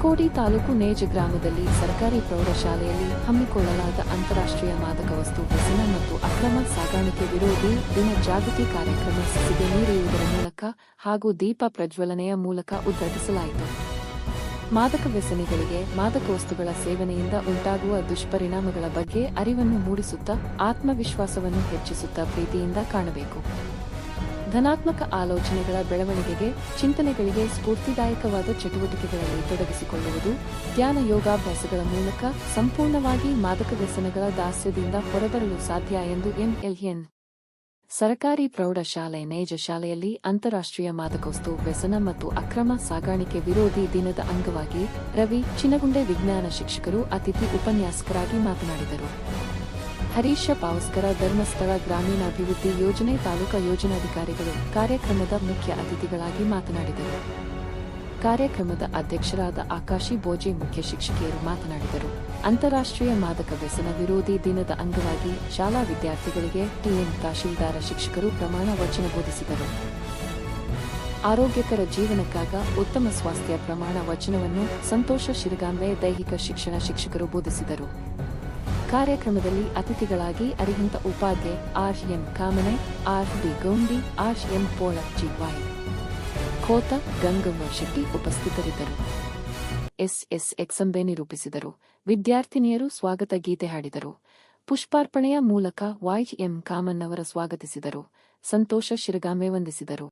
ತಾಲೂಕು ನೇಜ್ ಗ್ರಾಮದಲ್ಲಿ ಸರ್ಕಾರಿ ಪ್ರೌಢಶಾಲೆಯಲ್ಲಿ ಹಮ್ಮಿಕೊಳ್ಳಲಾದ ಅಂತಾರಾಷ್ಟ್ರೀಯ ಮಾದಕ ವಸ್ತು ವ್ಯಸನ ಮತ್ತು ಅಕ್ರಮ ಸಾಗಾಣಿಕೆ ವಿರೋಧಿ ದಿನ ಜಾಗೃತಿ ಕಾರ್ಯಕ್ರಮ ಸಿಸಿಗೆ ನೀಡುವುದರ ಮೂಲಕ ಹಾಗೂ ದೀಪ ಪ್ರಜ್ವಲನೆಯ ಮೂಲಕ ಉದ್ಘಾಟಿಸಲಾಯಿತು. ಮಾದಕ ವ್ಯಸನಿಗಳಿಗೆ ಮಾದಕ ವಸ್ತುಗಳ ಸೇವನೆಯಿಂದ ಉಂಟಾಗುವ ದುಷ್ಪರಿಣಾಮಗಳ ಬಗ್ಗೆ ಅರಿವನ್ನು ಮೂಡಿಸುತ್ತಾ ಆತ್ಮವಿಶ್ವಾಸವನ್ನು ಹೆಚ್ಚಿಸುತ್ತಾ ಪ್ರೀತಿಯಿಂದ ಕಾಣಬೇಕು. ಧನಾತ್ಮಕ ಆಲೋಚನೆಗಳ ಬೆಳವಣಿಗೆಗೆ ಚಿಂತನೆಗಳಿಗೆ ಸ್ಫೂರ್ತಿದಾಯಕವಾದ ಚಟುವಟಿಕೆಗಳಲ್ಲಿ ತೊಡಗಿಸಿಕೊಳ್ಳುವುದು, ಧ್ಯಾನ ಯೋಗಾಭ್ಯಾಸಗಳ ಮೂಲಕ ಸಂಪೂರ್ಣವಾಗಿ ಮಾದಕ ವ್ಯಸನಗಳ ದಾಸ್ಯದಿಂದ ಹೊರಬರಲು ಸಾಧ್ಯ ಎಂದು ಎಂಎಲ್ಎನ್ ಸರಕಾರಿ ಪ್ರೌಢಶಾಲೆ ನೈಜ ಶಾಲೆಯಲ್ಲಿ ಅಂತಾರಾಷ್ಟ್ರೀಯ ಮಾದಕವಸ್ತು ವ್ಯಸನ ಮತ್ತು ಅಕ್ರಮ ಸಾಗಾಣಿಕೆ ವಿರೋಧಿ ದಿನದ ಅಂಗವಾಗಿ ರವಿ ಚಿನಗುಂಡೆ ವಿಜ್ಞಾನ ಶಿಕ್ಷಕರು ಅತಿಥಿ ಉಪನ್ಯಾಸಕರಾಗಿ ಮಾತನಾಡಿದರು. ಹರೀಶ ಪಾವಸ್ಕರ ಧರ್ಮಸ್ಥಳ ಗ್ರಾಮೀಣಾಭಿವೃದ್ಧಿ ಯೋಜನೆ ತಾಲೂಕಾ ಯೋಜನಾಧಿಕಾರಿಗಳು ಕಾರ್ಯಕ್ರಮದ ಮುಖ್ಯ ಅತಿಥಿಗಳಾಗಿ ಮಾತನಾಡಿದರು. ಕಾರ್ಯಕ್ರಮದ ಅಧ್ಯಕ್ಷರಾದ ಆಕಾಶಿ ಬೋಜೆ ಮುಖ್ಯ ಶಿಕ್ಷಕಿಯರು ಮಾತನಾಡಿದರು. ಅಂತಾರಾಷ್ಟ್ರೀಯ ಮಾದಕ ವ್ಯಸನ ವಿರೋಧಿ ದಿನದ ಅಂಗವಾಗಿ ಶಾಲಾ ವಿದ್ಯಾರ್ಥಿಗಳಿಗೆ ಟಿಎಂ ತಹಶೀಲ್ದಾರ ಶಿಕ್ಷಕರು ಪ್ರಮಾಣ ವಚನ ಬೋಧಿಸಿದರು. ಆರೋಗ್ಯಕರ ಜೀವನಕ್ಕಾಗ ಉತ್ತಮ ಸ್ವಾಸ್ಥ್ಯ ಪ್ರಮಾಣ ವಚನವನ್ನು ಸಂತೋಷ ಶಿರಗಾಂಬೆ ದೈಹಿಕ ಶಿಕ್ಷಣ ಶಿಕ್ಷಕರು ಬೋಧಿಸಿದರು. ಕಾರ್ಯಕ್ರಮದಲ್ಲಿ ಅತಿಥಿಗಳಾಗಿ Arihant Upadhyay R M Kamane, R D Gaundi, R M Polajji Y Khot Gangamma Shetty ಉಪಸ್ಥಿತರಿದ್ದರು. ಎಸ್ಎಸ್ ಎಕ್ಸಂಬೆ ನಿರೂಪಿಸಿದರು. ವಿದ್ಯಾರ್ಥಿನಿಯರು ಸ್ವಾಗತ ಗೀತೆ ಹಾಡಿದರು. ಪುಷ್ಪಾರ್ಪಣೆಯ ಮೂಲಕ ವಾಯ್ ಎಂ ಕಾಮನ್ ಅವರ ಸ್ವಾಗತಿಸಿದರು. ಸಂತೋಷ ಶಿರಗಾಮೆ ವಂದಿಸಿದರು.